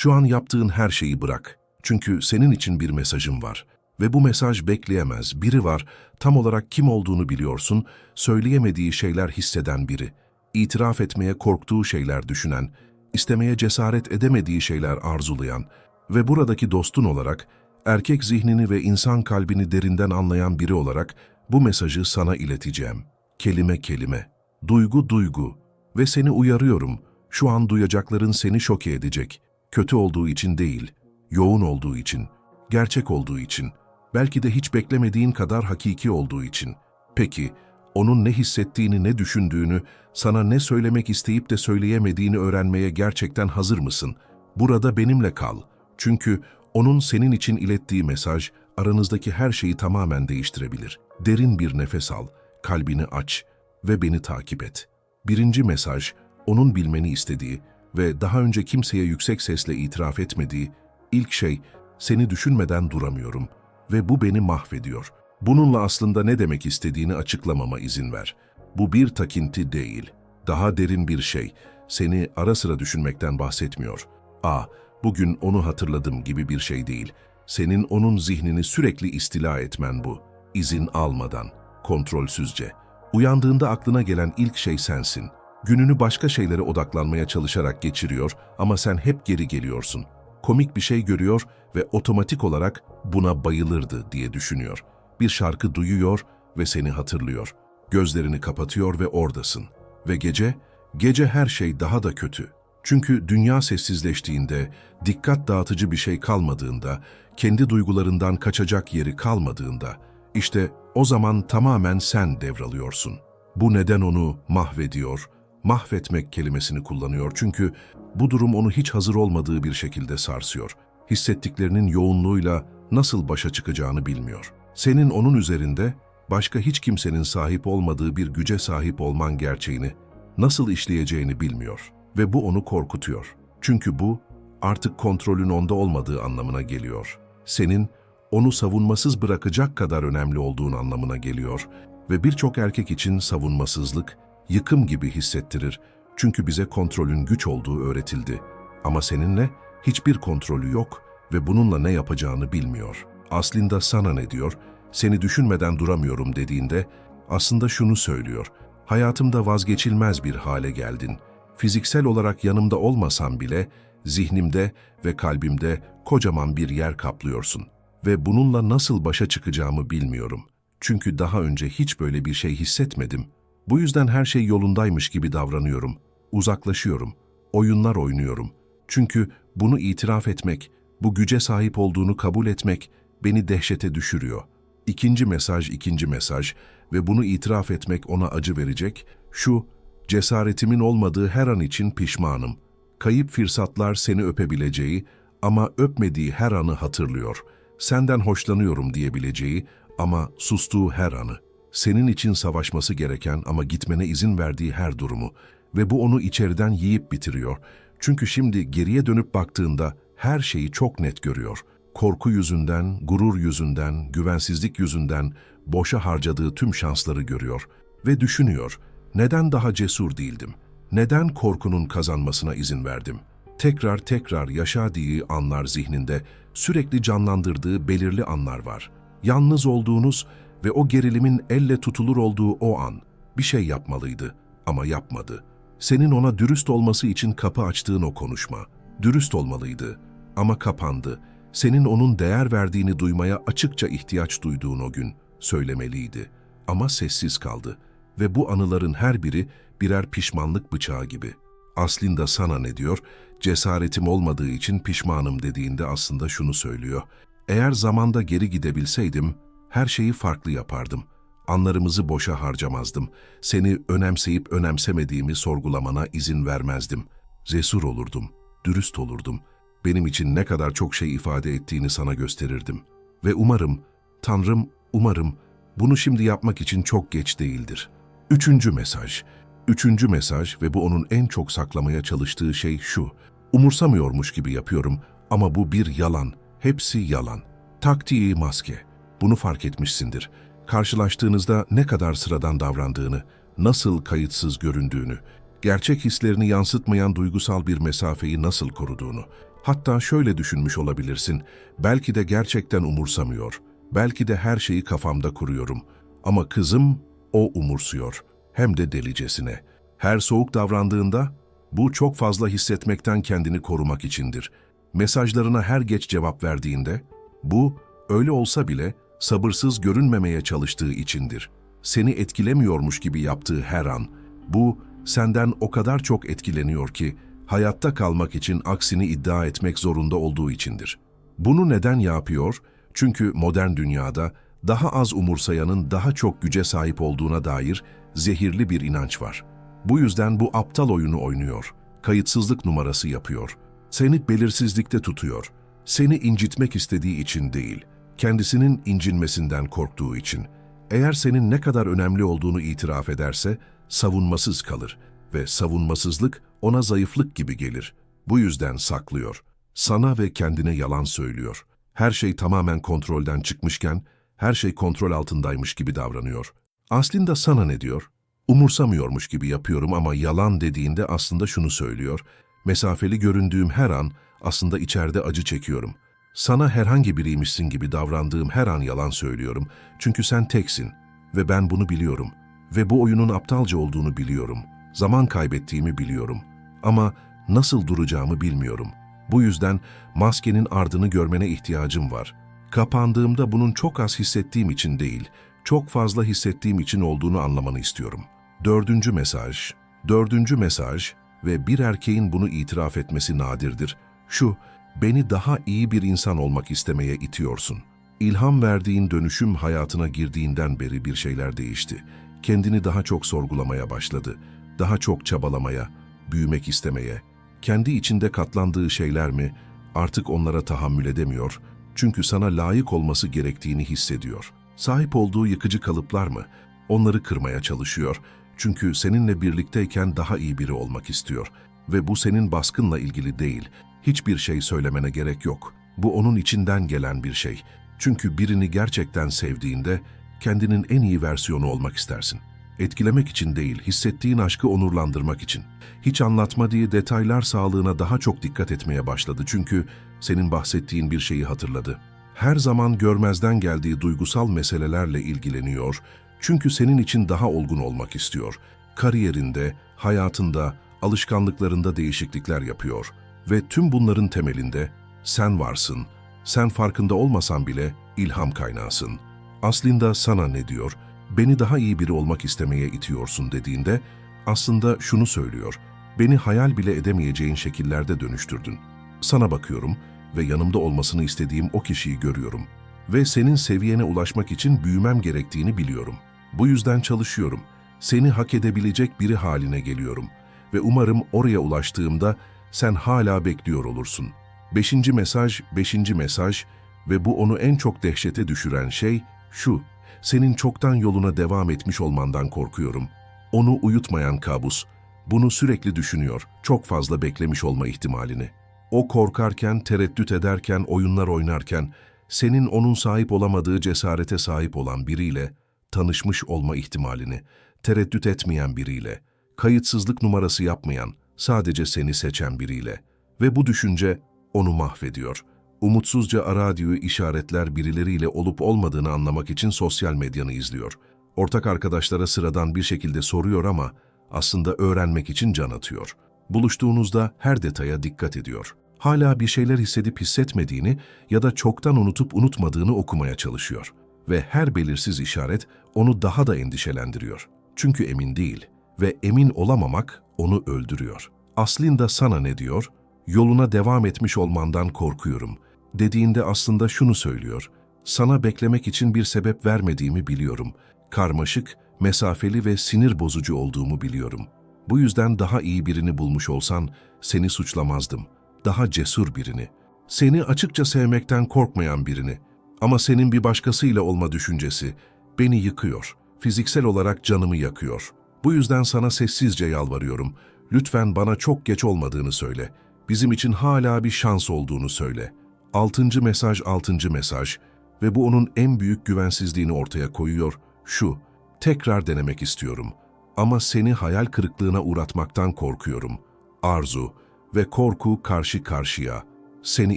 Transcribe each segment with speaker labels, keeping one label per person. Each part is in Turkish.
Speaker 1: Şu an yaptığın her şeyi bırak. Çünkü senin için bir mesajım var. Ve bu mesaj bekleyemez. Biri var, tam olarak kim olduğunu biliyorsun, söyleyemediği şeyler hisseden biri. İtiraf etmeye korktuğu şeyler düşünen, istemeye cesaret edemediği şeyler arzulayan ve buradaki dostun olarak, erkek zihnini ve insan kalbini derinden anlayan biri olarak bu mesajı sana ileteceğim. Kelime kelime, duygu duygu ve seni uyarıyorum. Şu an duyacakların seni şoke edecek. Kötü olduğu için değil, yoğun olduğu için, gerçek olduğu için, belki de hiç beklemediğin kadar hakiki olduğu için. Peki, onun ne hissettiğini, ne düşündüğünü, sana ne söylemek isteyip de söyleyemediğini öğrenmeye gerçekten hazır mısın? Burada benimle kal. Çünkü onun senin için ilettiği mesaj aranızdaki her şeyi tamamen değiştirebilir. Derin bir nefes al, kalbini aç ve beni takip et. Birinci mesaj, onun bilmeni istediği ve daha önce kimseye yüksek sesle itiraf etmediği ilk şey, seni düşünmeden duramıyorum ve bu beni mahvediyor. Bununla aslında ne demek istediğini açıklamama izin ver. Bu bir takinti değil, daha derin bir şey. Seni ara sıra düşünmekten bahsetmiyor. A, bugün onu hatırladım gibi bir şey değil. Senin onun zihnini sürekli istila etmen bu. İzin almadan, kontrolsüzce. Uyandığında aklına gelen ilk şey sensin. Gününü başka şeylere odaklanmaya çalışarak geçiriyor ama sen hep geri geliyorsun. Komik bir şey görüyor ve otomatik olarak buna bayılırdı diye düşünüyor. Bir şarkı duyuyor ve seni hatırlıyor. Gözlerini kapatıyor ve oradasın. Ve gece, gece her şey daha da kötü. Çünkü dünya sessizleştiğinde, dikkat dağıtıcı bir şey kalmadığında, kendi duygularından kaçacak yeri kalmadığında, işte o zaman tamamen sen devralıyorsun. Bu neden onu mahvediyor, mahvetmek kelimesini kullanıyor çünkü bu durum onu hiç hazır olmadığı bir şekilde sarsıyor. Hissettiklerinin yoğunluğuyla nasıl başa çıkacağını bilmiyor. Senin onun üzerinde başka hiç kimsenin sahip olmadığı bir güce sahip olman gerçeğini nasıl işleyeceğini bilmiyor ve bu onu korkutuyor. Çünkü bu artık kontrolün onda olmadığı anlamına geliyor. Senin onu savunmasız bırakacak kadar önemli olduğun anlamına geliyor ve birçok erkek için savunmasızlık yıkım gibi hissettirir çünkü bize kontrolün güç olduğu öğretildi. Ama seninle hiçbir kontrolü yok ve bununla ne yapacağını bilmiyor. Aslında sana ne diyor? Seni düşünmeden duramıyorum dediğinde aslında şunu söylüyor. Hayatımda vazgeçilmez bir hale geldin. Fiziksel olarak yanımda olmasan bile zihnimde ve kalbimde kocaman bir yer kaplıyorsun. Ve bununla nasıl başa çıkacağımı bilmiyorum. Çünkü daha önce hiç böyle bir şey hissetmedim. Bu yüzden her şey yolundaymış gibi davranıyorum. Uzaklaşıyorum. Oyunlar oynuyorum. Çünkü bunu itiraf etmek, bu güce sahip olduğunu kabul etmek beni dehşete düşürüyor. İkinci mesaj, ikinci mesaj ve bunu itiraf etmek ona acı verecek. Şu, cesaretimin olmadığı her an için pişmanım. Kayıp fırsatlar seni öpebileceği ama öpmediği her anı hatırlıyor. Senden hoşlanıyorum diyebileceği ama sustuğu her anı. Senin için savaşması gereken ama gitmene izin verdiği her durumu ve bu onu içeriden yiyip bitiriyor. Çünkü şimdi geriye dönüp baktığında her şeyi çok net görüyor. Korku yüzünden, gurur yüzünden, güvensizlik yüzünden boşa harcadığı tüm şansları görüyor ve düşünüyor. Neden daha cesur değildim? Neden korkunun kazanmasına izin verdim? Tekrar tekrar yaşadığı anlar zihninde sürekli canlandırdığı belirli anlar var. Yalnız olduğunuz ve o gerilimin elle tutulur olduğu o an bir şey yapmalıydı ama yapmadı. Senin ona dürüst olması için kapı açtığın o konuşma. Dürüst olmalıydı ama kapandı. Senin onun değer verdiğini duymaya açıkça ihtiyaç duyduğun o gün söylemeliydi. Ama sessiz kaldı ve bu anıların her biri birer pişmanlık bıçağı gibi. Aslında sana ne diyor? Cesaretim olmadığı için pişmanım dediğinde aslında şunu söylüyor. Eğer zamanda geri gidebilseydim, her şeyi farklı yapardım. Anlarımızı boşa harcamazdım. Seni önemseyip önemsemediğimi sorgulamana izin vermezdim. Cesur olurdum, dürüst olurdum. Benim için ne kadar çok şey ifade ettiğini sana gösterirdim. Ve umarım, Tanrım, umarım bunu şimdi yapmak için çok geç değildir. Üçüncü mesaj. Üçüncü mesaj ve bu onun en çok saklamaya çalıştığı şey şu. Umursamıyormuş gibi yapıyorum ama bu bir yalan. Hepsi yalan. Taktiği maske. Bunu fark etmişsindir. Karşılaştığınızda ne kadar sıradan davrandığını, nasıl kayıtsız göründüğünü, gerçek hislerini yansıtmayan duygusal bir mesafeyi nasıl koruduğunu, Hatta şöyle düşünmüş olabilirsin. Belki de gerçekten umursamıyor. Belki de her şeyi kafamda kuruyorum. Ama kızım o umursuyor. Hem de delicesine. Her soğuk davrandığında bu çok fazla hissetmekten kendini korumak içindir. Mesajlarına her geç cevap verdiğinde bu öyle olsa bile sabırsız görünmemeye çalıştığı içindir. Seni etkilemiyormuş gibi yaptığı her an bu senden o kadar çok etkileniyor ki hayatta kalmak için aksini iddia etmek zorunda olduğu içindir. Bunu neden yapıyor? Çünkü modern dünyada daha az umursayanın daha çok güce sahip olduğuna dair zehirli bir inanç var. Bu yüzden bu aptal oyunu oynuyor. Kayıtsızlık numarası yapıyor. Seni belirsizlikte tutuyor. Seni incitmek istediği için değil, kendisinin incinmesinden korktuğu için. Eğer senin ne kadar önemli olduğunu itiraf ederse, savunmasız kalır ve savunmasızlık ona zayıflık gibi gelir. Bu yüzden saklıyor. Sana ve kendine yalan söylüyor. Her şey tamamen kontrolden çıkmışken, her şey kontrol altındaymış gibi davranıyor. Aslında sana ne diyor? Umursamıyormuş gibi yapıyorum ama yalan dediğinde aslında şunu söylüyor. Mesafeli göründüğüm her an aslında içeride acı çekiyorum. Sana herhangi biriymişsin gibi davrandığım her an yalan söylüyorum. Çünkü sen teksin ve ben bunu biliyorum. Ve bu oyunun aptalca olduğunu biliyorum. Zaman kaybettiğimi biliyorum. Ama nasıl duracağımı bilmiyorum. Bu yüzden maskenin ardını görmene ihtiyacım var. Kapandığımda bunun çok az hissettiğim için değil, çok fazla hissettiğim için olduğunu anlamanı istiyorum. Dördüncü mesaj, dördüncü mesaj ve bir erkeğin bunu itiraf etmesi nadirdir. Şu, beni daha iyi bir insan olmak istemeye itiyorsun. İlham verdiğin dönüşüm hayatına girdiğinden beri bir şeyler değişti. Kendini daha çok sorgulamaya başladı. Daha çok çabalamaya, büyümek istemeye. Kendi içinde katlandığı şeyler mi? Artık onlara tahammül edemiyor. Çünkü sana layık olması gerektiğini hissediyor. Sahip olduğu yıkıcı kalıplar mı? Onları kırmaya çalışıyor. Çünkü seninle birlikteyken daha iyi biri olmak istiyor. Ve bu senin baskınla ilgili değil. Hiçbir şey söylemene gerek yok. Bu onun içinden gelen bir şey. Çünkü birini gerçekten sevdiğinde kendinin en iyi versiyonu olmak istersin. Etkilemek için değil, hissettiğin aşkı onurlandırmak için. Hiç anlatmadığı detaylar sağlığına daha çok dikkat etmeye başladı çünkü senin bahsettiğin bir şeyi hatırladı. Her zaman görmezden geldiği duygusal meselelerle ilgileniyor çünkü senin için daha olgun olmak istiyor. Kariyerinde, hayatında, alışkanlıklarında değişiklikler yapıyor ve tüm bunların temelinde sen varsın. Sen farkında olmasan bile ilham kaynağısın. Aslında sana ne diyor? Beni daha iyi biri olmak istemeye itiyorsun dediğinde aslında şunu söylüyor. Beni hayal bile edemeyeceğin şekillerde dönüştürdün. Sana bakıyorum ve yanımda olmasını istediğim o kişiyi görüyorum. Ve senin seviyene ulaşmak için büyümem gerektiğini biliyorum. Bu yüzden çalışıyorum. Seni hak edebilecek biri haline geliyorum. Ve umarım oraya ulaştığımda sen hala bekliyor olursun. Beşinci mesaj, beşinci mesaj ve bu onu en çok dehşete düşüren şey şu. Senin çoktan yoluna devam etmiş olmandan korkuyorum. Onu uyutmayan kabus. Bunu sürekli düşünüyor, çok fazla beklemiş olma ihtimalini. O korkarken, tereddüt ederken, oyunlar oynarken, senin onun sahip olamadığı cesarete sahip olan biriyle tanışmış olma ihtimalini, tereddüt etmeyen biriyle, kayıtsızlık numarası yapmayan, sadece seni seçen biriyle. Ve bu düşünce onu mahvediyor. Umutsuzca aradığı işaretler birileriyle olup olmadığını anlamak için sosyal medyanı izliyor. Ortak arkadaşlara sıradan bir şekilde soruyor ama aslında öğrenmek için can atıyor. Buluştuğunuzda her detaya dikkat ediyor. Hala bir şeyler hissedip hissetmediğini ya da çoktan unutup unutmadığını okumaya çalışıyor. Ve her belirsiz işaret onu daha da endişelendiriyor. Çünkü emin değil ve emin olamamak onu öldürüyor. Aslında sana ne diyor? Yoluna devam etmiş olmandan korkuyorum. Dediğinde aslında şunu söylüyor. Sana beklemek için bir sebep vermediğimi biliyorum. Karmaşık, mesafeli ve sinir bozucu olduğumu biliyorum. Bu yüzden daha iyi birini bulmuş olsan seni suçlamazdım. Daha cesur birini. Seni açıkça sevmekten korkmayan birini. Ama senin bir başkasıyla olma düşüncesi beni yıkıyor. Fiziksel olarak canımı yakıyor. Bu yüzden sana sessizce yalvarıyorum. Lütfen bana çok geç olmadığını söyle. Bizim için hala bir şans olduğunu söyle. Altıncı mesaj, altıncı mesaj ve bu onun en büyük güvensizliğini ortaya koyuyor. Şu, tekrar denemek istiyorum. Ama seni hayal kırıklığına uğratmaktan korkuyorum. Arzu ve korku karşı karşıya. Seni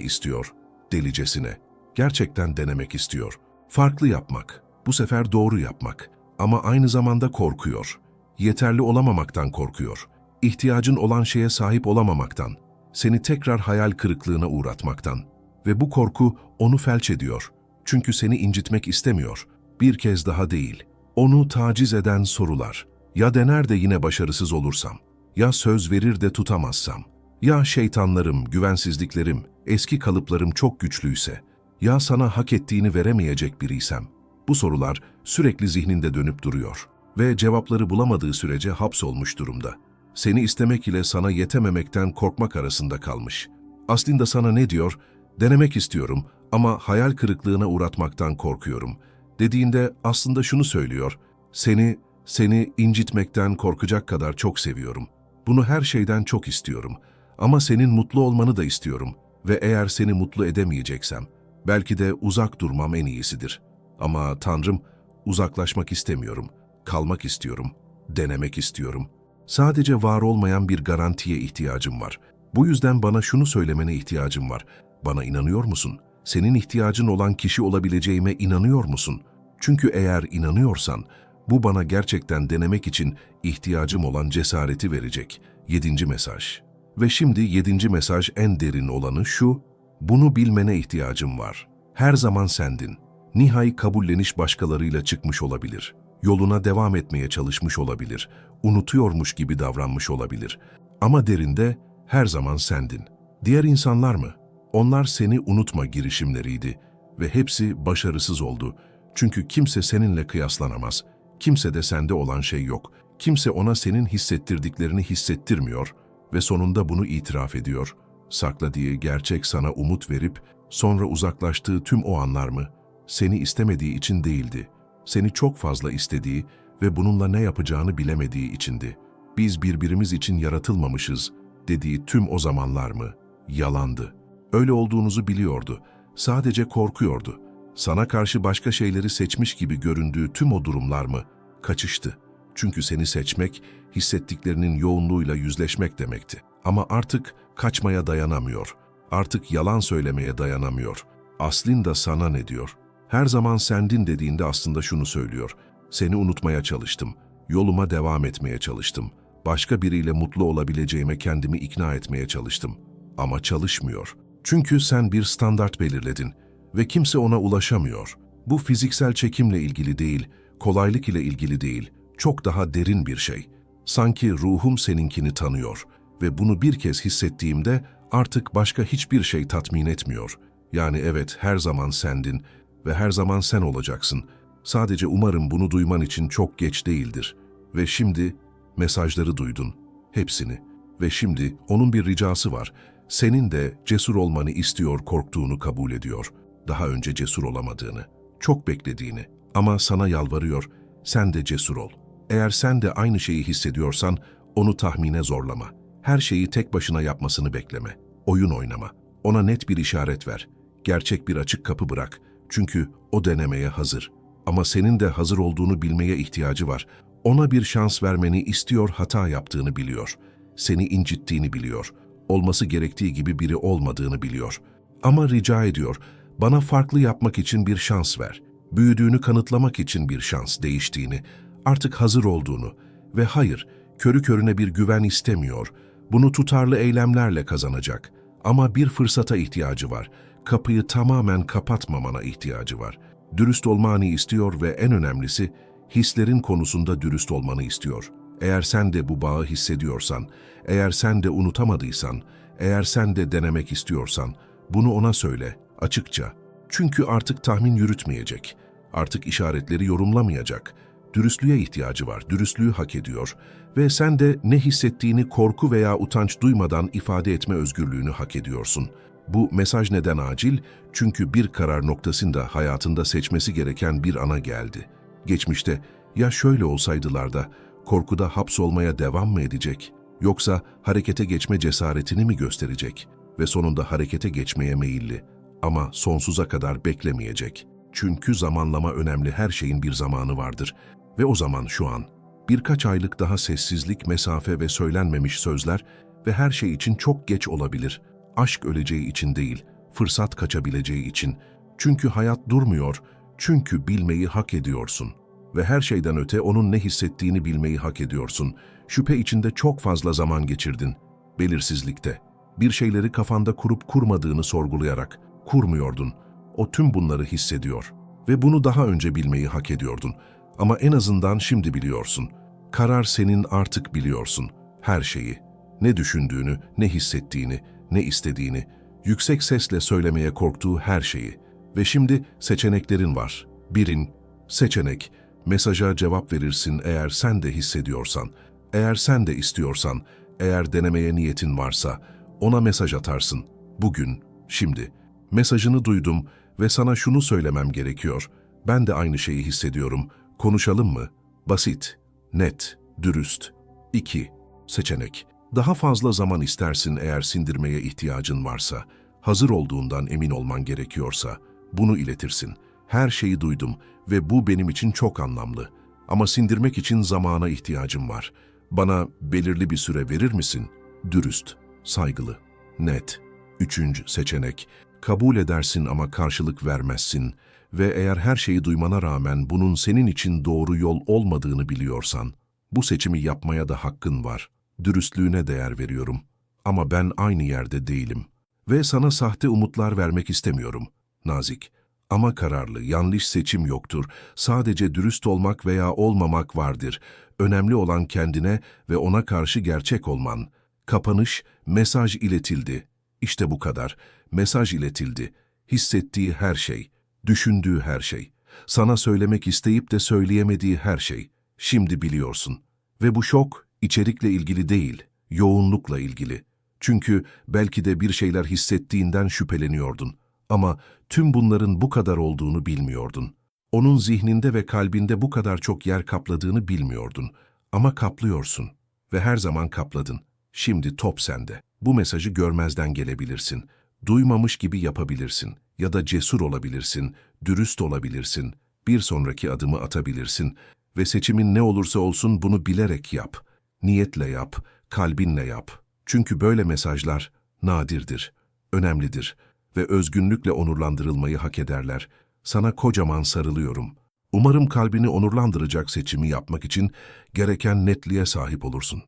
Speaker 1: istiyor, delicesine. Gerçekten denemek istiyor. Farklı yapmak, bu sefer doğru yapmak. Ama aynı zamanda korkuyor. Yeterli olamamaktan korkuyor. İhtiyacın olan şeye sahip olamamaktan. Seni tekrar hayal kırıklığına uğratmaktan. Ve bu korku onu felç ediyor. Çünkü seni incitmek istemiyor. Bir kez daha değil. Onu taciz eden sorular. Ya dener de yine başarısız olursam? Ya söz verir de tutamazsam? Ya şeytanlarım, güvensizliklerim, eski kalıplarım çok güçlüyse? Ya sana hak ettiğini veremeyecek biriysem? Bu sorular sürekli zihninde dönüp duruyor ve cevapları bulamadığı sürece hapsolmuş durumda. Seni istemek ile sana yetememekten korkmak arasında kalmış. Aslında sana ne diyor? Denemek istiyorum ama hayal kırıklığına uğratmaktan korkuyorum. Dediğinde aslında şunu söylüyor. Seni, seni incitmekten korkacak kadar çok seviyorum. Bunu her şeyden çok istiyorum. Ama senin mutlu olmanı da istiyorum. Ve eğer seni mutlu edemeyeceksem, belki de uzak durmam en iyisidir. Ama Tanrım, uzaklaşmak istemiyorum. Kalmak istiyorum. Denemek istiyorum. Sadece var olmayan bir garantiye ihtiyacım var. Bu yüzden bana şunu söylemene ihtiyacım var. Bana inanıyor musun? Senin ihtiyacın olan kişi olabileceğime inanıyor musun? Çünkü eğer inanıyorsan, bu bana gerçekten denemek için ihtiyacım olan cesareti verecek. Yedinci mesaj. Ve şimdi yedinci mesaj en derin olanı şu, bunu bilmene ihtiyacım var. Her zaman sendin. Nihai kabulleniş başkalarıyla çıkmış olabilir. Yoluna devam etmeye çalışmış olabilir. Unutuyormuş gibi davranmış olabilir. Ama derinde her zaman sendin. Diğer insanlar mı? Onlar seni unutma girişimleriydi ve hepsi başarısız oldu. Çünkü kimse seninle kıyaslanamaz. Kimse de sende olan şey yok. Kimse ona senin hissettirdiklerini hissettirmiyor ve sonunda bunu itiraf ediyor. Sakladığı gerçek sana umut verip sonra uzaklaştığı tüm o anlar mı? Seni istemediği için değildi. Seni çok fazla istediği ve bununla ne yapacağını bilemediği içindi. Biz birbirimiz için yaratılmamışız dediği tüm o zamanlar mı? Yalandı. Öyle olduğunuzu biliyordu. Sadece korkuyordu. Sana karşı başka şeyleri seçmiş gibi göründüğü tüm o durumlar mı? Kaçıştı. Çünkü seni seçmek, hissettiklerinin yoğunluğuyla yüzleşmek demekti. Ama artık kaçmaya dayanamıyor. Artık yalan söylemeye dayanamıyor. Aslin da sana ne diyor? Her zaman sendin dediğinde aslında şunu söylüyor. Seni unutmaya çalıştım. Yoluma devam etmeye çalıştım. Başka biriyle mutlu olabileceğime kendimi ikna etmeye çalıştım. Ama çalışmıyor. Çünkü sen bir standart belirledin ve kimse ona ulaşamıyor. Bu fiziksel çekimle ilgili değil, kolaylık ile ilgili değil, çok daha derin bir şey. Sanki ruhum seninkini tanıyor ve bunu bir kez hissettiğimde artık başka hiçbir şey tatmin etmiyor. Yani evet her zaman sendin ve her zaman sen olacaksın. Sadece umarım bunu duyman için çok geç değildir. Ve şimdi mesajları duydun. Hepsini. Ve şimdi onun bir ricası var. Senin de cesur olmanı istiyor korktuğunu kabul ediyor. Daha önce cesur olamadığını, çok beklediğini. Ama sana yalvarıyor, sen de cesur ol. Eğer sen de aynı şeyi hissediyorsan onu tahmine zorlama. Her şeyi tek başına yapmasını bekleme. Oyun oynama. Ona net bir işaret ver. Gerçek bir açık kapı bırak. Çünkü o denemeye hazır. Ama senin de hazır olduğunu bilmeye ihtiyacı var. Ona bir şans vermeni istiyor hata yaptığını biliyor. Seni incittiğini biliyor. Olması gerektiği gibi biri olmadığını biliyor. Ama rica ediyor, bana farklı yapmak için bir şans ver. Büyüdüğünü kanıtlamak için bir şans değiştiğini, artık hazır olduğunu ve hayır, körü körüne bir güven istemiyor. Bunu tutarlı eylemlerle kazanacak. Ama bir fırsata ihtiyacı var. Kapıyı tamamen kapatmamana ihtiyacı var. Dürüst olmanı istiyor ve en önemlisi hislerin konusunda dürüst olmanı istiyor. Eğer sen de bu bağı hissediyorsan, eğer sen de unutamadıysan, eğer sen de denemek istiyorsan, bunu ona söyle, açıkça. Çünkü artık tahmin yürütmeyecek, artık işaretleri yorumlamayacak. Dürüstlüğe ihtiyacı var, dürüstlüğü hak ediyor ve sen de ne hissettiğini korku veya utanç duymadan ifade etme özgürlüğünü hak ediyorsun. Bu mesaj neden acil? Çünkü bir karar noktasında hayatında seçmesi gereken bir ana geldi. Geçmişte ya şöyle olsaydılar da korkuda hapsolmaya devam mı edecek? Yoksa harekete geçme cesaretini mi gösterecek? Ve sonunda harekete geçmeye meyilli. Ama sonsuza kadar beklemeyecek. Çünkü zamanlama önemli her şeyin bir zamanı vardır. Ve o zaman şu an. Birkaç aylık daha sessizlik, mesafe ve söylenmemiş sözler ve her şey için çok geç olabilir. Aşk öleceği için değil, fırsat kaçabileceği için. Çünkü hayat durmuyor, çünkü bilmeyi hak ediyorsun. Ve her şeyden öte onun ne hissettiğini bilmeyi hak ediyorsun. Şüphe içinde çok fazla zaman geçirdin. Belirsizlikte. Bir şeyleri kafanda kurup kurmadığını sorgulayarak. Kurmuyordun. O tüm bunları hissediyor. Ve bunu daha önce bilmeyi hak ediyordun. Ama en azından şimdi biliyorsun. Karar senin artık biliyorsun. Her şeyi. Ne düşündüğünü, ne hissettiğini, ne istediğini, yüksek sesle söylemeye korktuğu her şeyi. Ve şimdi seçeneklerin var. Birin, seçenek, mesaja cevap verirsin eğer sen de hissediyorsan, eğer sen de istiyorsan, eğer denemeye niyetin varsa, ona mesaj atarsın. Bugün, şimdi. Mesajını duydum ve sana şunu söylemem gerekiyor. Ben de aynı şeyi hissediyorum. Konuşalım mı? Basit, net, dürüst. 2. Seçenek. Daha fazla zaman istersin eğer sindirmeye ihtiyacın varsa, hazır olduğundan emin olman gerekiyorsa, bunu iletirsin. Her şeyi duydum ve bu benim için çok anlamlı. Ama sindirmek için zamana ihtiyacım var. Bana belirli bir süre verir misin? Dürüst, saygılı, net. Üçüncü seçenek. Kabul edersin ama karşılık vermezsin ve eğer her şeyi duymana rağmen bunun senin için doğru yol olmadığını biliyorsan, bu seçimi yapmaya da hakkın var. Dürüstlüğüne değer veriyorum. Ama ben aynı yerde değilim. Ve sana sahte umutlar vermek istemiyorum. Nazik. Ama kararlı, yanlış seçim yoktur. Sadece dürüst olmak veya olmamak vardır. Önemli olan kendine ve ona karşı gerçek olman. Kapanış, mesaj iletildi. İşte bu kadar. Mesaj iletildi. Hissettiği her şey, düşündüğü her şey. Sana söylemek isteyip de söyleyemediği her şey. Şimdi biliyorsun. Ve bu şok içerikle ilgili değil, yoğunlukla ilgili. Çünkü belki de bir şeyler hissettiğinden şüpheleniyordun. Ama tüm bunların bu kadar olduğunu bilmiyordun. Onun zihninde ve kalbinde bu kadar çok yer kapladığını bilmiyordun. Ama kaplıyorsun. Ve her zaman kapladın. Şimdi top sende. Bu mesajı görmezden gelebilirsin. Duymamış gibi yapabilirsin. Ya da cesur olabilirsin, dürüst olabilirsin. Bir sonraki adımı atabilirsin. Ve seçimin ne olursa olsun bunu bilerek yap. Niyetle yap, kalbinle yap. Çünkü böyle mesajlar nadirdir, önemlidir ve özgünlükle onurlandırılmayı hak ederler. Sana kocaman sarılıyorum. Umarım kalbini onurlandıracak seçimi yapmak için gereken netliğe sahip olursun.